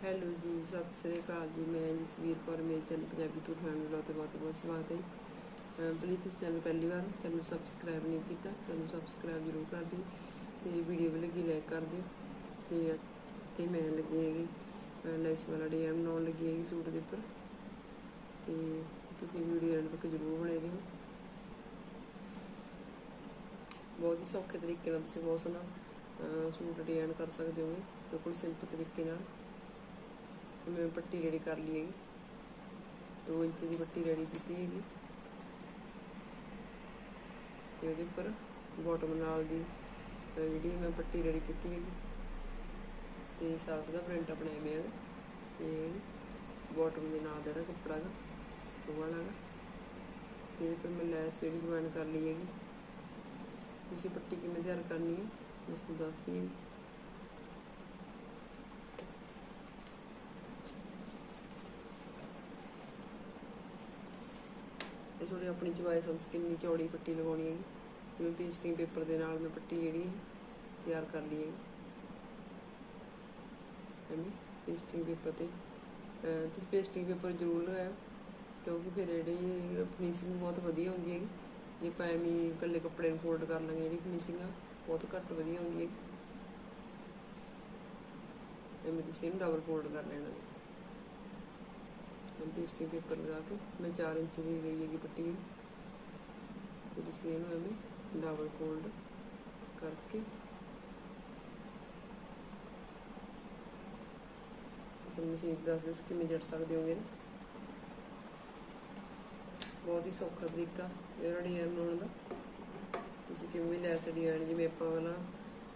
Hello ਜੀ, ਸਤਿ ਸ੍ਰੀ ਅਕਾਲ ਜੀ। ਮੈਂ ਜਸਵੀਰ ਕੌਰ, ਮੇਰੇ channel Punjabi tour family vlog ਤੇ ਬਹੁਤ ਬਹੁਤ ਸਵਾਗਤ ਹੈ ਪਲੀਜ਼ ਤੁਸੀਂ ਚੈਨਲ ਪਹਿਲੀ ਵਾਰ, ਚੈਨਲ ਸਬਸਕ੍ਰਾਈਬ ਨਹੀਂ ਕੀਤਾ, ਚੈਨਲ ਸਬਸਕ੍ਰਾਈਬ ਜ਼ਰੂਰ ਕਰ ਦਿਓ ਤੇ ਵੀਡੀਓ ਵੀ ਲੱਗੀ ਲਾਈਕ ਕਰ ਦਿਓ। ਤੇ ਤੇ ਮੈਂ ਲੱਗੀ ਹੈਗੀ, ਅਹ ਲੈਸ ਵਾਲਾ ਡਿਜ਼ਾਈਨ ਬਣਾਉਣ ਲੱਗੀ ਹੈਗੀ ਸੂਟ ਦੇ ਉੱਪਰ। ਤੇ ਤੁਸੀਂ ਵੀਡੀਓ ਐਂਡ ਤੱਕ ਜ਼ਰੂਰ ਬਣੇ ਰਹੋ। ਬਹੁਤ ਹੀ ਸੌਖੇ ਤਰੀਕੇ ਨਾਲ ਤੁਸੀਂ ਬਹੁਤ ਸੋਹਣਾ ਸੂਟ ਡਿਜ਼ਾਈਨ ਕਰ ਸਕਦੇ ਹੋ ਬਿਲਕੁਲ ਸਿੰਪਲ ਤਰੀਕੇ ਨਾਲ। ਮੈਂ ਪੱਟੀ ਰੈਡੀ ਕਰ ਲਈ ਹੈਗੀ। 2 ਇੰਚ ਦੀ ਪੱਟੀ ਰੈਡੀ ਕੀਤੀ ਹੈਗੀ। ਤੇ ਉਹਦੇ ਉੱਪਰ ਬਾਟਮ ਨਾਲ ਦੀ ਜਿਹੜੀ ਮੈਂ ਪੱਟੀ ਰੈਡੀ ਕੀਤੀ ਹੈਗੀ। ਤੇ ਸਾਫ਼ ਦਾ ਪ੍ਰਿੰਟ ਆਪਣੇ ਐਵੇਂ ਹੈਗਾ ਤੇ ਬਾਟਮ ਦੇ ਨਾਲ ਜਿਹੜਾ ਕੱਪੜਾ ਹੈਗਾ ਉਹ ਵਾਲਾ ਹੈਗਾ ਤੇ ਫਿਰ ਮੈਂ ਲੈਸ ਜਿਹੜੀ ਜੁਆਇਨ ਕਰ ਲਈ ਹੈਗੀ। ਤੁਸੀਂ ਪੱਟੀ ਕਿਵੇਂ ਤਿਆਰ ਕਰਨੀ ਹੈ, ਮੈਂ ਤੁਹਾਨੂੰ ਦੱਸਦੀ ਹਾਂ। ਇਹ ਆਪਣੀ ਚੁਆਇਸ ਉਸ ਕਿੰਨੀ ਚੌੜੀ ਪੱਟੀ ਲਗਾਉਣੀ ਹੈਗੀ। ਜਿਵੇਂ ਪੇਸਟਿੰਗ ਪੇਪਰ ਦੇ ਨਾਲ ਮੈਂ ਪੱਟੀ ਜਿਹੜੀ ਹੈ, ਤਿਆਰ ਕਰ ਲਈ ਹੈਗੀ। ਐਵੇਂ ਪੇਸਟਿੰਗ ਪੇਪਰ ਤੇ। ਤੁਸੀਂ ਪੇਸਟਿੰਗ ਪੇਪਰ ਜ਼ਰੂਰ ਲਗਾਇਓ, ਕਿਉਂਕਿ ਫਿਰ ਜਿਹੜੀ ਫਿਨਿਸ਼ਿੰਗ ਬਹੁਤ ਵਧੀਆ ਹੁੰਦੀ ਹੈਗੀ। ਜੇ ਆਪਾਂ ਐਵੇਂ ਇਕੱਲੇ ਕੱਪੜੇ ਨੂੰ ਫੋਲਡ ਕਰ ਲਾਂਗੇ, ਜਿਹੜੀ ਫਿਨਿਸ਼ਿੰਗ ਆ, ਬਹੁਤ ਘੱਟ ਵਧੀਆ ਹੁੰਦੀ ਹੈਗੀ। ਐਵੇਂ ਤੁਸੀਂ ਇਹਨੂੰ ਡਬਲ ਫੋਲਡ ਕਰ ਲੈਣਾ। ਹੈ ਪੇਸਟਿੰਗ ਪੇਪਰ ਲਗਾ ਕੇ ਮੈਂ 4 ਇੰਚ ਦੀ ਲਈ ਹੈਗੀ ਪੱਟੀ ਤੇ ਤੁਸੀਂ ਇਹਨੂੰ ਐਵੇਂ ਡਬਲ ਫੋਲਡ ਕਰਕੇ ਤੁਸੀਂ ਮਸ਼ੀਨ ਦੱਸ ਦਿਓ ਕਿਵੇਂ ਜੜ ਸਕਦੇ ਹੋਗੇ ਬਹੁਤ ਹੀ ਸੌਖਾ ਤਰੀਕਾ ਇਹ ਡਿਜ਼ਾਈਨ ਬਣਾਉਣ ਦਾ। ਤੁਸੀਂ ਕਿਵੇਂ ਵੀ ਲੈ ਸਕਦੇ ਹੋ, ਜਿਵੇਂ ਆਪਾਂ ਵਾਲਾ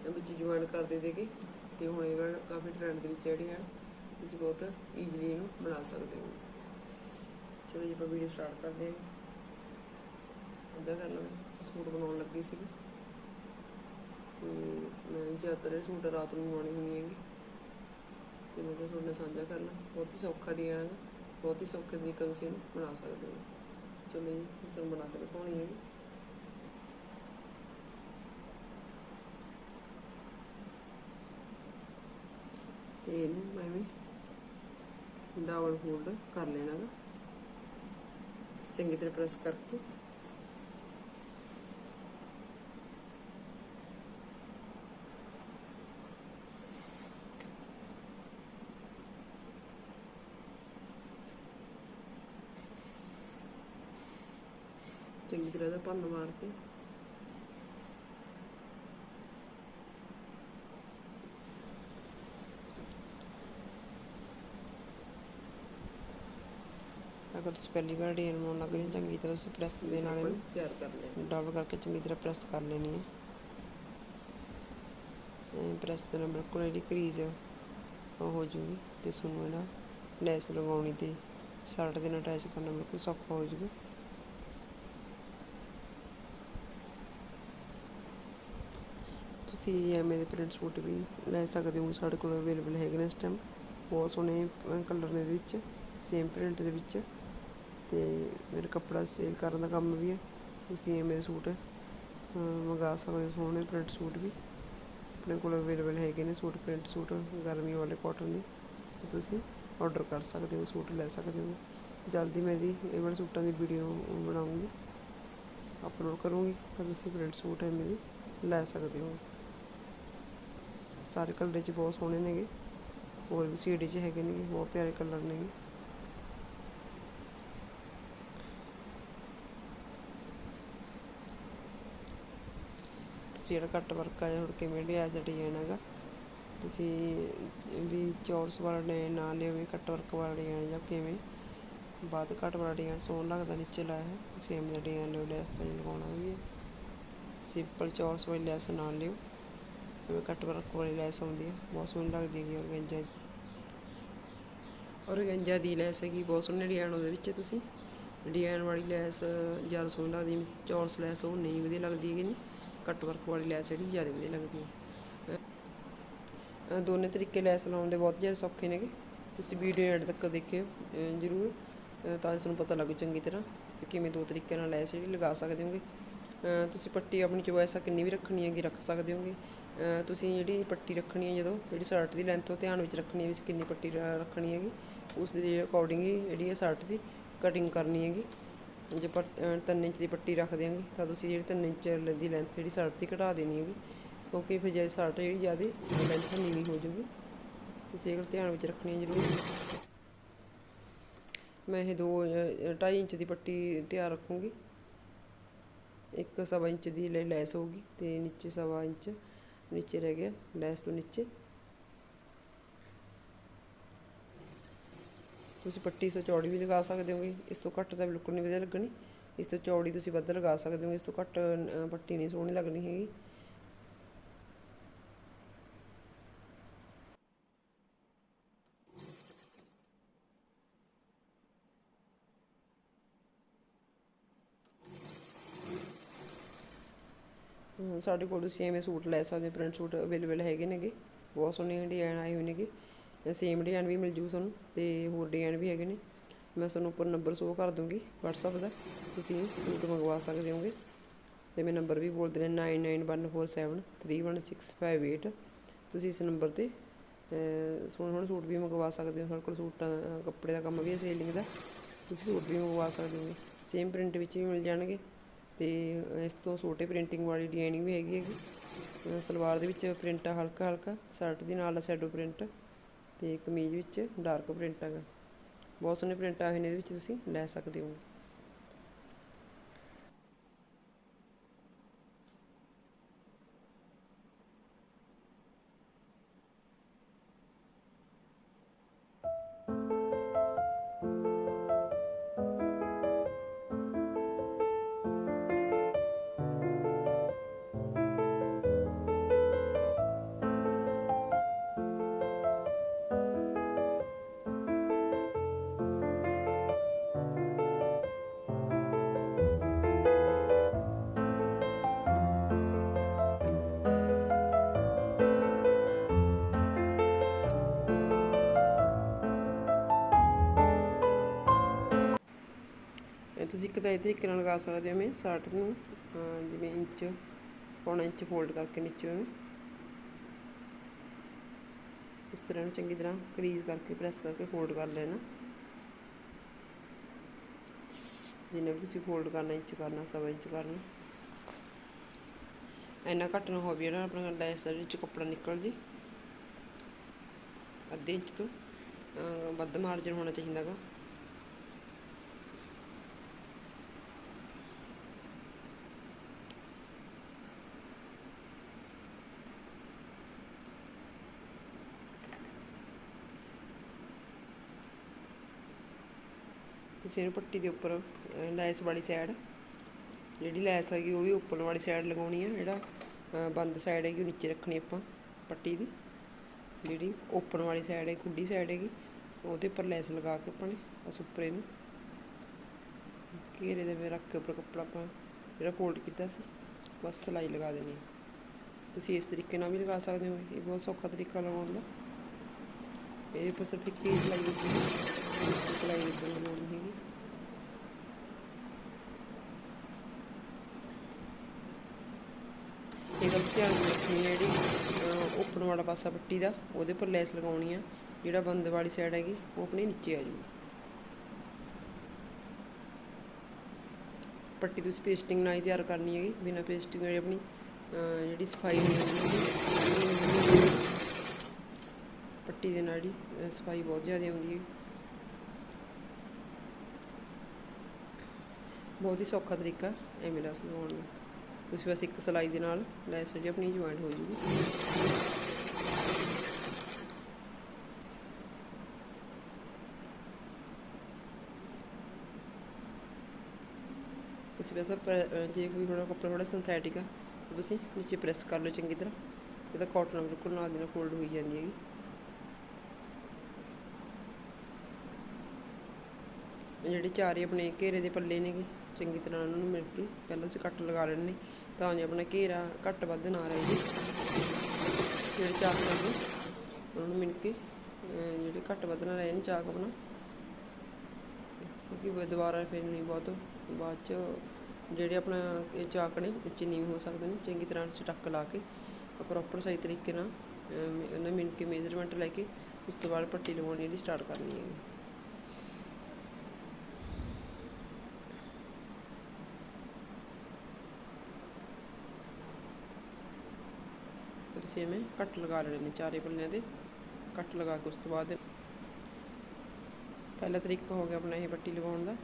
ਵਿੱਚ ਜੁਆਇਨ ਕਰਦੇ ਦੇਗੇ ਤੇ ਹੁਣ ਇਹ ਵਾਲਾ ਕਾਫੀ ਟ੍ਰੈਂਡ ਦੇ ਵਿੱਚ ਜਿਹੜੀਆਂ ਤੁਸੀਂ ਬਹੁਤ ਈਜ਼ੀਲੀ ਇਹਨੂੰ ਬਣਾ ਸਕਦੇ ਹੋ। ਚਲੋ ਜੀ, ਆਪਾਂ ਵੀਡੀਓ ਸਟਾਰਟ ਕਰਦੇ ਹਾਂ। ਅੱਧਾ ਕਰ ਲਵਾਂਗੇ ਸੂਟ ਬਣਾਉਣ ਲੱਗੀ ਸੀ ਮੈਂ ਜ਼ਿਆਦਾਤਰ ਸੂਟ ਰਾਤ ਨੂੰ ਬਣਾਉਣੀ ਹੁੰਦੀ ਹੈਗੀ। ਤੇ ਮੈਂ ਕਿਹਾ ਤੁਹਾਡੇ ਨਾਲ ਸਾਂਝਾ ਕਰਨਾ ਬਹੁਤ ਹੀ ਸੌਖਾ ਡਿਜ਼ਾਈਨ ਹੈ ਬਹੁਤ ਹੀ ਸੌਖੇ ਤਰੀਕੇ ਤੁਸੀਂ ਇਹਨੂੰ ਬਣਾ ਸਕਦੇ ਹੋ। ਚਲੋ ਜੀ, ਇਸ ਨੂੰ ਬਣਾ ਕੇ ਦਿਖਾਉਣੀ ਹੈਗੀ ਤੇ ਇਹਨੂੰ ਮੈਂ ਵੀ ਡਬਲ ਫੋਲਡ ਕਰ ਲੈਣਾ ਗਾ। ਚੰਗੀ ਤਰ੍ਹਾਂ ਪ੍ਰੈਸ ਕਰਕੇ। ਚੰਗੀ ਤਰ੍ਹਾਂ ਦਾ ਭੰਨ ਮਾਰ ਕੇ। ਤੁਸੀਂ ਪਹਿਲੀ ਵਾਰ ਡਿਜ਼ਾਈਨ ਬਣਾਉਣ ਲੱਗ ਰਹੇ ਚੰਗੀ ਤਰ੍ਹਾਂ ਤੁਸੀਂ ਪ੍ਰੈਸ ਦੇ ਨਾਲ ਇਹਨੂੰ ਤਿਆਰ ਕਰ ਡਬਲ ਕਰਕੇ ਚੰਗੀ ਤਰ੍ਹਾਂ ਪ੍ਰੈਸ ਕਰ ਲੈਣੀ ਹੈ। ਪ੍ਰੈਸ ਦੇ ਨਾਲ ਬਿਲਕੁਲ ਜਿਹੜੀ ਕਰੀਜ਼ ਉਹ ਹੋ ਜੂਗੀ ਤੇ ਤੁਹਾਨੂੰ ਇਹਦਾ ਲੈਸ ਲਗਾਉਣੀ ਤੇ ਸ਼ਰਟ ਦੇ ਨਾਲ ਅਟੈਚ ਕਰਨਾ ਬਿਲਕੁਲ ਸੌਖਾ ਹੋ ਜੂਗਾ। ਤੁਸੀਂ ਐਵੇਂ ਦੇ ਪ੍ਰਿੰਟ ਸੂਟ ਵੀ ਲੈ ਸਕਦੇ ਹੋ ਸਾਡੇ ਕੋਲ ਅਵੇਲੇਬਲ ਹੈਗੇ ਨੇ ਇਸ ਟਾਈਮ ਬਹੁਤ ਸੋਹਣੇ ਕਲਰ ਨੇ ਇਹਦੇ ਵਿੱਚ ਸੇਮ ਪ੍ਰਿੰਟ ਦੇ ਵਿੱਚ। ਅਤੇ ਮੇਰਾ ਕੱਪੜਾ ਸੇਲ ਕਰਨ ਦਾ ਕੰਮ ਵੀ ਹੈ। ਤੁਸੀਂ ਐਵੇਂ ਦੇ ਸੂਟ ਅਹ, ਮੰਗਾ ਸਕਦੇ ਹੋ ਸੋਹਣੇ ਪ੍ਰਿੰਟ ਸੂਟ ਵੀ। ਆਪਣੇ ਕੋਲ ਅਵੇਲੇਬਲ ਹੈਗੇ ਨੇ ਸੂਟ ਪ੍ਰਿੰਟ ਸੂਟ ਗਰਮੀ ਵਾਲੇ ਕਾਟਨ ਦੇ। ਤੁਸੀਂ ਆਰਡਰ ਕਰ ਸਕਦੇ ਹੋ ਸੂਟ ਲੈ ਸਕਦੇ ਹੋ। ਜਲਦੀ ਮੈਂ ਇਹਦੀ ਇਹ ਵਾਲੇ ਸੂਟਾਂ ਦੀ ਵੀਡੀਓ ਬਣਾਉਂਗੀ। ਅਪਲੋਡ ਕਰੂੰਗੀ ਤਾਂ ਤੁਸੀਂ ਪ੍ਰਿੰਟ ਸੂਟ ਐਵੇਂ ਦੇ ਲੈ ਸਕਦੇ ਹੋ। ਸਾਰੇ ਕਲਰ ਚ ਬਹੁਤ ਸੋਹਣੇ ਨੇਗੇ। ਹੋਰ ਵੀ ਸ਼ੇਡ ਚ ਹੈਗੇ ਨੇਗੇ ਬਹੁਤ ਪਿਆਰੇ ਕਲਰ ਨੇਗੇ। ਜਿਹੜਾ ਕੱਟ ਵਰਕ ਆ ਹੁਣ ਕਿਵੇਂ ਡਿਜ਼ਾਈਨ ਡਿਜ਼ਾਈਨ ਹੈਗਾ ਤੁਸੀਂ ਵੀ ਚੌਰਸ ਵਾਲਾ ਡਿਜ਼ਾਈਨ ਨਾ ਲਿਓ ਵੀ ਕੱਟ ਵਰਕ ਵਾਲਾ ਡਿਜ਼ਾਈਨ ਜਾਂ ਕਿਵੇਂ। ਬਾਅਦ ਘੱਟ ਵਾਲਾ ਡਿਜ਼ਾਈਨ ਸੋਹਣਾ ਲੱਗਦਾ ਨੀਚੇ ਲਾਇਆ ਹੈ ਤੁਸੀਂ ਐਵੇਂ ਦਾ ਡਿਜ਼ਾਈਨ ਲਿਓ, ਲੈਸ ਤਾਂ ਲਗਾਉਣਾ ਵੀ ਹੈ। ਸਿੰਪਲ ਚੌਰਸ ਵਾਲੀ ਲੈਸ ਨਾ ਲਿਓ। ਜਿਵੇਂ ਕੱਟ ਵਰਕ ਵਾਲੀ ਲੈਸ ਆਉਂਦੀ ਹੈ ਬਹੁਤ ਸੋਹਣੀ ਲੱਗਦੀ ਹੈਗੀ ਔਰਗੈਂਜਾ ਦੀ। ਔਰਗੈਂਜਾ ਦੀ ਲੈਸ ਹੈਗੀ, ਬਹੁਤ ਸੋਹਣੇ ਡਿਜ਼ਾਈਨ ਉਹਦੇ ਵਿੱਚ ਤੁਸੀਂ। ਡਿਜ਼ਾਈਨ ਵਾਲੀ ਲੈਸ ਜ਼ਿਆਦਾ ਸੋਹਣੀ ਲੱਗਦੀ ਹੈ ਚੌਰਸ ਲੈਸ ਉਹ ਨਹੀਂ ਵਧੀਆ ਲੱਗਦੀ ਹੈਗੀ ਨਹੀਂ ਕੱਟ ਵਰਕ ਵਾਲੀ ਲੈਸ ਜਿਹੜੀ ਜ਼ਿਆਦਾ ਵਧੀਆ ਲੱਗਦੀ ਹੈ। ਦੋਨੇ ਤਰੀਕੇ ਲੈਸ ਲਾਉਣ ਦੇ ਬਹੁਤ ਜ਼ਿਆਦਾ ਸੌਖੇ ਨੇਗੇ। ਤੁਸੀਂ ਵੀਡੀਓ ਐਡ ਤੱਕ ਦੇਖਿਓ ਜ਼ਰੂਰ ਤਾਂ ਇਸ ਨੂੰ ਪਤਾ ਲੱਗੂ ਚੰਗੀ ਤਰ੍ਹਾਂ ਤੁਸੀਂ ਕਿਵੇਂ ਦੋ ਤਰੀਕੇ ਨਾਲ ਲੈਸ ਜਿਹੜੀ ਲਗਾ ਸਕਦੇ ਹੋਗੇ। ਤੁਸੀਂ ਪੱਟੀ ਆਪਣੀ ਚੋਇਸ ਆ ਕਿੰਨੀ ਵੀ ਰੱਖਣੀ ਹੈਗੀ ਰੱਖ ਸਕਦੇ ਹੋਗੇ। ਤੁਸੀਂ ਜਿਹੜੀ ਪੱਟੀ ਰੱਖਣੀ ਹੈ ਜਦੋਂ, ਜਿਹੜੀ ਸ਼ਰਟ ਦੀ ਲੈਂਥ ਉਹ ਧਿਆਨ ਵਿੱਚ ਰੱਖਣੀ ਹੈ ਵੀ ਅਸੀਂ ਕਿੰਨੀ ਪੱਟੀ ਰ- ਰੱਖਣੀ ਹੈਗੀ। ਉਸ ਦੇ ਅਕੋਰਡਿੰਗ ਹੀ ਜਿਹੜੀ ਹੈ ਸ਼ਰਟ ਦੀ ਕਟਿੰਗ ਕਰਨੀ ਹੈਗੀ। ਜੇ ਪਰ 3 ਇੰਚ ਦੀ ਪੱਟੀ ਰੱਖ ਦਿਆਂਗੇ, ਤਾਂ ਤੁਸੀਂ ਜਿਹੜੀ 3 ਇੰਚ ਦੀ ਲੈਂਥ ਜਿਹੜੀ ਸ਼ਰਟ 'ਤੇ ਘਟਾ ਦੇਣੀ ਹੈਗੀ, ਕਿਉਂਕਿ ਫਿਰ ਜੇ ਸ਼ਰਟ ਜਿਹੜੀ ਜ਼ਿਆਦਾ ਲੈਂਥ ਨੀਵੀਂ ਹੋ ਜਾਊਗੀ, ਤੁਸੀਂ ਇਹ ਧਿਆਨ ਵਿੱਚ ਰੱਖਣੀ ਹੈ ਜ਼ਰੂਰੀ। ਮੈਂ ਇਹ ਦੋ 2.5 ਇੰਚ ਦੀ ਪੱਟੀ ਤਿਆਰ ਰੱਖੂੰਗੀ। ਇੱਕ ਸਵਾ ਇੰਚ ਦੀ ਲੈਸ ਹੋਊਗੀ ਤੇ ਨੀਚੇ ਸਵਾ ਇੰਚ, ਨੀਚੇ ਰਹਿ ਗਿਆ, ਲੈਸ ਤੋਂ ਨੀਚੇ। ਤੁਸੀਂ ਪੱਟੀ ਇਸ ਤੋਂ ਚੌੜੀ ਵੀ ਲਗਾ ਸਕਦੇ ਹੋਗੇ ਇਸ ਤੋਂ ਘੱਟ ਤਾਂ ਬਿਲਕੁਲ ਨਹੀਂ ਵਧੀਆ ਲੱਗਣੀ। ਇਸ ਤੋਂ ਚੌੜੀ ਤੁਸੀਂ ਵੱਧ ਲਗਾ ਸਕਦੇ ਹੋ, ਇਸ ਤੋਂ ਘੱਟ ਪੱਟੀ ਨਹੀਂ ਸੋਹਣੀ ਲੱਗਣੀ ਹੈਗੀ। ਸਾਡੇ ਕੋਲ ਤੁਸੀਂ ਐਵੇਂ ਸੂਟ ਲੈ ਸਕਦੇ ਪ੍ਰਿੰਟ ਸੂਟ ਅਵੇਲੇਬਲ ਹੈਗੇ ਨੇਗੇ। ਬਹੁਤ ਸੋਹਣੇ ਡਿਜ਼ਾਈਨ ਆਏ ਹੋਏ ਨੇਗੇ। ਸੇਮ ਡਿਜ਼ਾਈਨ ਵੀ ਮਿਲ ਜੂ ਤੁਹਾਨੂੰ ਤੇ ਹੋਰ ਡਿਜ਼ਾਈਨ ਵੀ ਹੈਗੇ ਨੇ। ਮੈਂ ਤੁਹਾਨੂੰ ਉੱਪਰ ਨੰਬਰ ਸ਼ੋਅ ਕਰ ਦੂੰਗੀ WhatsApp ਦਾ ਤੁਸੀਂ ਸੂਟ ਮੰਗਵਾ ਸਕਦੇ ਹੋਗੇ। ਤੇ ਮੈਂ ਨੰਬਰ ਵੀ ਬੋਲ ਦਿੰਦਾ 9914731658 ਤੁਸੀਂ ਇਸ ਨੰਬਰ ਤੇ ਅਹ, ਸੋਹਣੇ ਸੋਹਣੇ ਸੂਟ ਵੀ ਮੰਗਵਾ ਸਕਦੇ ਹੋ। ਸਾਡੇ ਕੋਲ ਸੂਟਾਂ ਕੱਪੜੇ ਦਾ ਕੰਮ ਵੀ ਹੈ ਸੇਲਿੰਗ ਦਾ। ਤੁਸੀਂ ਸੂਟ ਵੀ ਮੰਗਵਾ ਸਕਦੇ ਹੋ ਸੇਮ ਪ੍ਰਿੰਟ ਵਿੱਚ ਵੀ ਮਿਲ ਜਾਣਗੇ। ਤੇ ਇਸ ਤੋਂ ਛੋਟੇ ਪ੍ਰਿੰਟਿੰਗ ਵਾਲੀ ਡਿਜ਼ਾਈਨਿੰਗ ਵੀ ਹੈਗੀ ਹੈਗੀ। ਸਲਵਾਰ ਦੇ ਵਿੱਚ ਪ੍ਰਿੰਟ ਆ ਹਲਕਾ ਹਲਕਾ ਸ਼ਰਟ ਦੇ ਨਾਲ ਸ਼ੈਡੋ ਪ੍ਰਿੰਟ ਅਤੇ ਕਮੀਜ਼ ਵਿੱਚ ਡਾਰਕ ਪ੍ਰਿੰਟ ਹੈਗਾ ਬਹੁਤ ਸੋਹਣੇ ਪ੍ਰਿੰਟ ਆਏ ਹੋਏ ਨੇ ਇਹਦੇ ਵਿੱਚ ਤੁਸੀਂ ਲੈ ਸਕਦੇ ਹੋ। ਇੱਕ ਤਾਂ ਇਹ ਤਰੀਕੇ ਨਾਲ ਲਗਾ ਸਕਦੇ ਹੋ ਮੈਂ ਸ਼ਰਟ ਨੂੰ ਜਿਵੇਂ ਇੰਚ, ਪੌਣਾ ਇੰਚ ਫੋਲਡ ਕਰਕੇ ਨੀਚੇ ਨੂੰ। ਇਸ ਤਰ੍ਹਾਂ ਨੂੰ ਚੰਗੀ ਤਰ੍ਹਾਂ ਕਰੀਜ਼ ਕਰਕੇ ਪ੍ਰੈਸ ਕਰਕੇ ਫੋਲਡ ਕਰ ਲੈਣਾ। ਜਿੰਨਾ ਵੀ ਤੁਸੀਂ ਫੋਲਡ ਕਰਨਾ, ਇੰਚ ਕਰਨਾ, ਸਵਾ ਇੰਚ ਕਰਨਾ। ਇੰਨਾ ਘੱਟ ਨਾ ਹੋਵੇ, ਜਿਹੜਾ ਆਪਣਾ ਲੈਸ ਵਿੱਚ ਕੱਪੜਾ ਨਿਕਲ ਜੇ। ਅੱਧੇ ਇੰਚ ਤੋਂ ਵੱਧ ਮਾਰਜਨ ਹੋਣਾ ਚਾਹੀਦਾ ਗਾ ਤੁਸੀਂ ਇਹਨੂੰ ਪੱਟੀ ਦੇ ਉੱਪਰ ਲੈਸ ਵਾਲੀ ਸਾਈਡ ਜਿਹੜੀ ਲੈਸ ਹੈਗੀ ਉਹ ਵੀ ਉੱਪਰ ਵਾਲੀ ਸਾਈਡ ਲਗਾਉਣੀ ਹੈ ਜਿਹੜਾ ਬੰਦ ਸਾਈਡ ਹੈਗੀ ਉਹ ਨੀਚੇ ਰੱਖਣੀ ਆਪਾਂ ਪੱਟੀ ਦੀ। ਜਿਹੜੀ ਓਪਨ ਵਾਲੀ ਸਾਈਡ ਹੈ, ਖੁੱਡੀ ਸਾਈਡ ਹੈਗੀ, ਉਹਦੇ ਉੱਪਰ ਲੈਸ ਲਗਾ ਕੇ ਆਪਾਂ ਨੇ ਬਸ ਉੱਪਰ ਇਹਨੂੰ ਘੇਰੇ ਦੇ ਵਿੱਚ ਰੱਖ ਕੇ ਉੱਪਰ ਕੱਪੜਾ ਆਪਾਂ ਜਿਹੜਾ ਫੋਲਡ ਕੀਤਾ ਸੀ, ਬਸ ਸਿਲਾਈ ਲਗਾ ਦੇਣੀ ਤੁਸੀਂ ਇਸ ਤਰੀਕੇ ਨਾਲ ਵੀ ਲਗਾ ਸਕਦੇ ਹੋ, ਇਹ ਬਹੁਤ ਸੌਖਾ ਤਰੀਕਾ ਲਗਾਉਣ ਦਾ। ਇਹਦੇ ਉੱਪਰ ਸਿਰਫ ਇੱਕ ਹੀ ਸਿਲਾਈ ਦਿੱਤੀ ਹੈ ਸਿਲਾਈ ਦੀ ਲੋੜ ਨਹੀਂ ਹੈਗੀ। ਇਹ ਗੱਲ ਧਿਆਨ ਰੱਖਣੀ ਹੈ ਜਿਹੜੀ ਓਪਨ ਵਾਲਾ ਪਾਸਾ ਪੱਟੀ ਦਾ, ਉਹਦੇ ਉੱਪਰ ਲੈਸ ਲਗਾਉਣੀ ਆ। ਜਿਹੜਾ ਬੰਦ ਵਾਲੀ ਸਾਈਡ ਹੈਗੀ, ਉਹ ਆਪਣੀ ਨੀਚੇ ਆ ਜਾਊਗੀ। ਪੱਟੀ ਤੁਸੀਂ ਪੇਸਟਿੰਗ ਨਾਲ ਹੀ ਤਿਆਰ ਕਰਨੀ ਹੈਗੀ, ਬਿਨਾਂ ਪੇਸਟਿੰਗ ਜਿਹੜੀ ਆਪਣੀ ਜਿਹੜੀ ਸਫ਼ਾਈ ਨਹੀਂ ਹੁੰਦੀ। ਪੱਟੀ ਦੇ ਨਾਲ ਹੀ ਸਫ਼ਾਈ ਬਹੁਤ ਜ਼ਿਆਦਾ ਆਉਂਦੀ ਹੈ। ਬਹੁਤ ਹੀ ਸੌਖਾ ਤਰੀਕਾ ਐਵੇਂ ਲੈਸ ਲਗਾਉਣ ਦਾ। ਤੁਸੀਂ ਬਸ ਇੱਕ ਸਲਾਈ ਦੇ ਨਾਲ ਲੈਸ ਜਿਹੜੀ ਆਪਣੀ ਜੁਆਇੰਟ ਹੋ ਜੂਗੀ। ਤੁਸੀਂ ਵੈਸੇ ਜੇ ਕੋਈ ਥੋੜਾ ਕੱਪੜਾ ਥੋੜਾ ਸਿੰਥੈਟਿਕ ਆ, ਤਾਂ ਤੁਸੀਂ ਨੀਚੇ ਪ੍ਰੈਸ ਕਰ ਲਓ ਚੰਗੀ ਤਰ੍ਹਾਂ। ਇਹਦਾ ਕਾਟਨ ਬਿਲਕੁਲ ਨਾਲ ਦੀ ਨਾਲ ਫੋਲਡ ਹੋਈ ਜਾਂਦੀ ਹੈਗੀ। ਜਿਹੜੇ ਚਾਰੇ ਆਪਣੇ ਘੇਰੇ ਦੇ ਪੱਲੇ ਨੇਗੇ ਚੰਗੀ ਤਰ੍ਹਾਂ ਉਹਨਾਂ ਨੂੰ ਮਿਲ ਕੇ ਪਹਿਲਾਂ ਅਸੀਂ ਕੱਟ ਲਗਾ ਲੈਣੇ ਤਾਂ ਜੋ ਆਪਣਾ ਘੇਰਾ ਘੱਟ ਵੱਧ ਨਾ ਰਹੇ ਜੀ। ਜਿਹੜੇ ਚਾਕ ਲੱਗੇ ਉਹਨਾਂ ਨੂੰ ਮਿਲ ਕੇ ਜਿਹੜੇ ਘੱਟ ਵੱਧ ਨਾ ਰਹੇ ਨੇ ਚਾਕ ਆਪਣਾ। ਕਿਉਂਕਿ ਦੁਬਾਰਾ ਫਿਰ ਨਹੀਂ ਬਹੁਤ ਬਾਅਦ ਚ ਜਿਹੜੇ ਆਪਣਾ ਇਹ ਚਾਕ ਨੇ ਉੱਚੇ ਨੀਵੇਂ ਹੋ ਸਕਦੇ ਨੇ। ਚੰਗੀ ਤਰ੍ਹਾਂ ਅਸੀਂ ਟੱਕ ਲਾ ਕੇ ਪ੍ਰੋਪਰ ਸਹੀ ਤਰੀਕੇ ਨਾਲ ਅਮ, ਉਹਨਾਂ ਮਿਣ ਕੇ ਮੇਜ਼ਰਮੈਂਟ ਲੈ ਕੇ ਉਸ ਤੋਂ ਬਾਅਦ ਪੱਟੀ ਲਗਾਉਣੀ ਜਿਹੜੀ ਸਟਾਰਟ ਕਰਨੀ ਹੈ। ਫਿਰ ਤੁਸੀਂ ਐਵੇਂ ਕੱਟ ਲਗਾ ਲੈਣੇ ਨੇ ਚਾਰੇ ਪੱਲਿਆਂ ਤੇ ਕੱਟ ਲਗਾ ਕੇ ਉਸ ਤੋਂ ਬਾਅਦ। ਪਹਿਲਾ ਤਰੀਕਾ ਹੋ ਗਿਆ ਆਪਣਾ ਇਹ ਪੱਟੀ ਲਗਾਉਣ ਦਾ,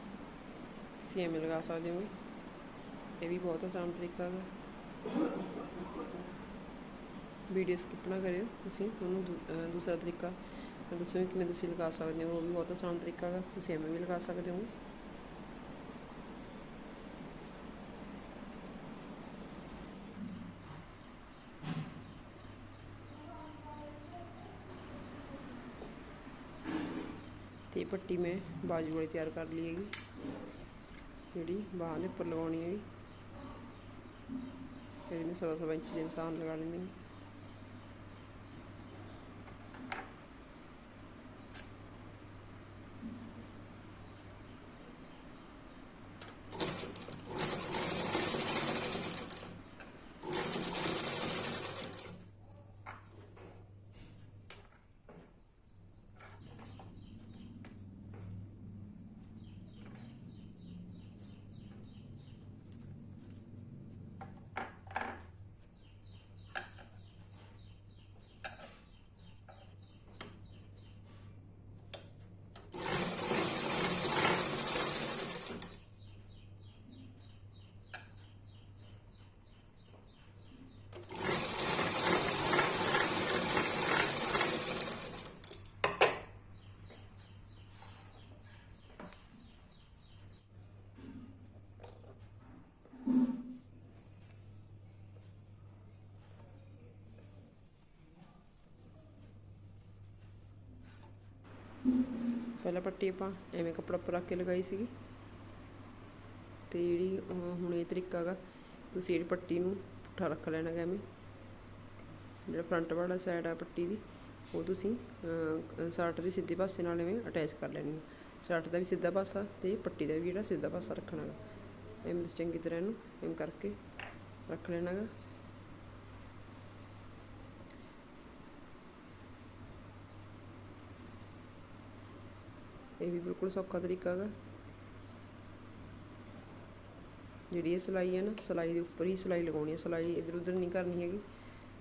ਤੁਸੀਂ ਐਵੇਂ ਲਗਾ ਸਕਦੇ ਹੋ ਇਹ ਵੀ ਬਹੁਤ ਆਸਾਨ ਤਰੀਕਾ ਹੈਗਾ। ਵੀਡੀਓ ਸਕਿਪ ਨਾ ਕਰਿਓ ਤੁਸੀਂ ਉਹਨੂੰ ਦੂ- ਦੂਸਰਾ ਤਰੀਕਾ ਮੈਂ ਕਿਵੇਂ ਤੁਸੀਂ ਲਗਾ ਸਕਦੇ ਹੋ, ਉਹ ਵੀ ਬਹੁਤ ਆਸਾਨ ਤਰੀਕਾ ਹੈਗਾ, ਤੁਸੀਂ ਐਵੇਂ ਵੀ ਲਗਾ ਸਕਦੇ ਹੋ। ਇਹ ਪੱਟੀ ਮੈਂ ਬਾਜੂ ਵਾਲੀ ਤਿਆਰ ਕਰ ਲਈ ਹੈਗੀ। ਜਿਹੜੀ ਬਾਹਾਂ ਦੇ ਉੱਪਰ ਲਗਾਉਣੀ ਹੈਗੀ ਫਿਰ ਮੈਂ ਸਵਾ ਸਵਾ ਇੰਚ ਦੇ ਨਿਸ਼ਾਨ ਲਗਾ ਲੈਂਦੀ ਹਾਂ। ਪਹਿਲਾਂ ਪੱਟੀ ਆਪਾਂ ਐਵੇਂ ਕੱਪੜਾ ਉੱਪਰ ਰੱਖ ਕੇ ਲਗਾਈ ਸੀਗੀ। ਤੇ ਜਿਹੜੀ ਹੁਣ ਇਹ ਤਰੀਕਾ ਹੈਗਾ, ਤੁਸੀਂ ਜਿਹੜੀ ਪੱਟੀ ਨੂੰ ਪੁੱਠਾ ਰੱਖ ਲੈਣਾ ਗਾ ਐਵੇਂ। ਜਿਹੜਾ ਫਰੰਟ ਵਾਲਾ ਸਾਈਡ ਆ ਪੱਟੀ ਦੀ, ਉਹ ਤੁਸੀਂ ਸ਼ਰਟ ਦੀ ਸਿੱਧੇ ਪਾਸੇ ਨਾਲ ਐਵੇਂ ਅਟੈਚ ਕਰ ਲੈਣੀ ਹੈ ਸ਼ਰਟ ਦਾ ਵੀ ਸਿੱਧਾ ਪਾਸਾ ਤੇ ਪੱਟੀ ਦਾ ਵੀ ਜਿਹੜਾ ਸਿੱਧਾ ਪਾਸਾ ਰੱਖਣਾ ਗਾ। ਐਵੇਂ ਚੰਗੀ ਤਰ੍ਹਾਂ ਇਹਨੂੰ, ਐਵੇਂ ਕਰਕੇ ਰੱਖ ਲੈਣਾ ਗਾ। ਇਹ ਵੀ ਬਿਲਕੁਲ ਸੌਖਾ ਤਰੀਕਾ ਹੈਗਾ। ਜਿਹੜੀ ਇਹ ਸਿਲਾਈ ਹੈ ਨਾ, ਸਿਲਾਈ ਦੇ ਉੱਪਰ ਹੀ ਸਿਲਾਈ ਲਗਾਉਣੀ ਹੈ ਸਿਲਾਈ ਇਧਰ ਉਧਰ ਨਹੀਂ ਕਰਨੀ ਹੈਗੀ।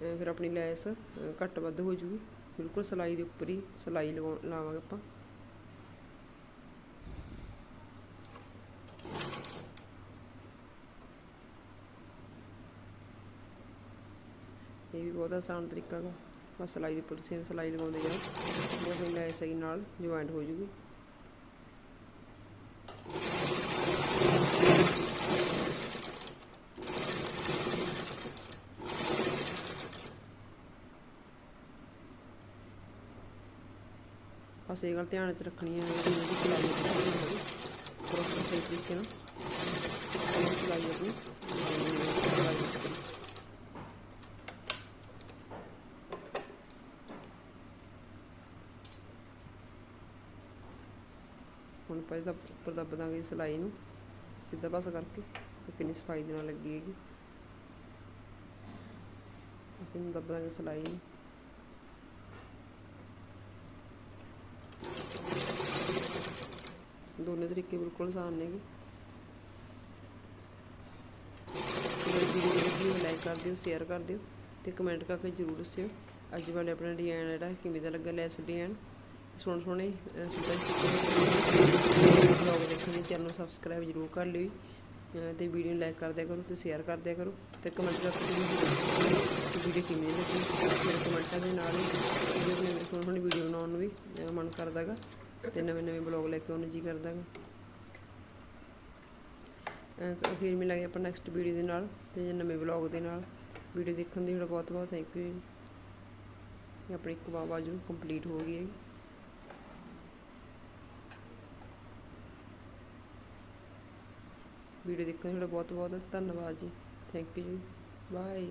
ਫਿਰ ਆਪਣੀ ਲੈਸ ਘੱਟ ਵੱਧ ਹੋ ਜੂਗੀ। ਬਿਲਕੁਲ ਸਿਲਾਈ ਦੇ ਉੱਪਰ ਹੀ ਸਿਲਾਈ ਲਗਾਉ, ਲਾਵਾਂਗੇ ਆਪਾਂ। ਇਹ ਵੀ ਬਹੁਤ ਆਸਾਨ ਤਰੀਕਾ ਹੈਗਾ। ਬਸ ਸਿਲਾਈ ਦੇ ਉੱਪਰ ਸੇਮ ਸਿਲਾਈ ਲਗਾਉਂਦੇ ਜਾਓ। ਉਹ ਆਪਣੀ ਲੈਸ ਸਹੀ ਨਾਲ ਜੁਆਇੰਟ ਹੋ ਜੂਗੀ। ਬਸ ਗੱਲ ਧਿਆਨ ਚ ਰੱਖਣੀ ਹੈ, ਜਿਹੜੀ ਇਹਦੀ ਸਿਲਾਈ ਹੈ। ਪ੍ਰੋਪਰ ਸਹੀ ਤਰੀਕੇ ਨਾਲ। ਸਿਲਾਈ ਆਪਣੀ। ਹੁਣ ਪਹਿਲਾਂ ਉੱਪਰ ਦੱਬ ਦਾਂਗੇ ਸਿਲਾਈ ਨੂੰ, ਸਿੱਧਾ ਪਾਸਾ ਕਰਕੇ ਕਿੰਨੀ ਸਫ਼ਾਈ ਦੇ ਨਾਲ ਲੱਗੀ ਹੈਗੀ। ਅਸੀਂ ਦੱਬ ਦਾਂਗੇ ਸਿਲਾਈ ਨੂੰ। ਦੋਨੇ ਤਰੀਕੇ ਬਿਲਕੁਲ ਆਸਾਨ ਨੇਗੇ ਵੀਡੀਓ ਵੀਡੀਓ ਲਾਈਕ ਕਰ ਦਿਓ ਸ਼ੇਅਰ ਕਰ ਦਿਓ ਤੇ ਕਮੈਂਟ ਕਰਕੇ ਜਰੂਰ ਦੱਸਿਓ। ਅੱਜ ਵਾਲੇ ਆਪਣਾ ਡਿਜ਼ਾਈਨ ਜਿਹੜਾ, ਕਿਵੇਂ ਦਾ ਲੱਗਾ ਲੈਸ ਡਿਜ਼ਾਈਨ ਸੋਹਣੇ ਸੋਹਣੇ ਬਲੌਗ ਦੇਖਣ ਲਈ ਚੈਨਲ ਨੂੰ ਸਬਸਕ੍ਰਾਈਬ ਜਰੂਰ ਕਰ ਲਿਓ ਜੀ। ਤੇ ਵੀਡੀਓ ਨੂੰ ਲਾਈਕ ਕਰ ਦਿਆ ਕਰੋ ਤੇ ਸ਼ੇਅਰ ਕਰ ਦਿਆ ਕਰੋ ਤੇ ਕਮੈਂਟ ਕਰਕੇ ਵੀਡੀਓ ਕਿਵੇਂ ਲੱਗੀ। ਮੇਰੇ ਕਮੈਂਟਾਂ ਦੇ ਨਾਲ ਹੀ ਵੀਡੀਓ ਸੋਹਣੀ ਸੋਹਣੀ ਵੀਡੀਓ ਬਣਾਉਣ ਨੂੰ ਵੀ, ਅਹ ਮਨ ਕਰਦਾਗਾ ਤੇ ਨਵੇਂ ਨਵੇਂ ਬਲੌਗ ਲੈ ਕੇ ਉਹਨੂੰ ਨੂੰ ਜੀ ਕਰਦਾਗਾ ਅਹ ਫਿਰ ਮਿਲਾਂਗੇ ਆਪਾਂ ਨੈਕਸਟ ਵੀਡੀਓ ਦੇ ਨਾਲ ਤੇ ਨਵੇਂ ਬਲੌਗ ਦੇ ਨਾਲ। ਵੀਡੀਓ ਦੇਖਣ ਦੀ ਤੁਹਾਡਾ ਬਹੁਤ ਬਹੁਤ ਥੈਂਕ ਯੂ ਜੀ। ਆਪਣੀ ਇੱਕ ਬਾਜੂ ਕੰਪਲੀਟ ਹੋ ਗਈ ਹੈ ਵੀਡੀਓ ਦੇਖਣ ਲਈ ਤੁਹਾਡਾ ਬਹੁਤ ਬਹੁਤ ਧੰਨਵਾਦ ਜੀ। ਥੈਂਕ ਯੂ ਜੀ। ਬਾਏ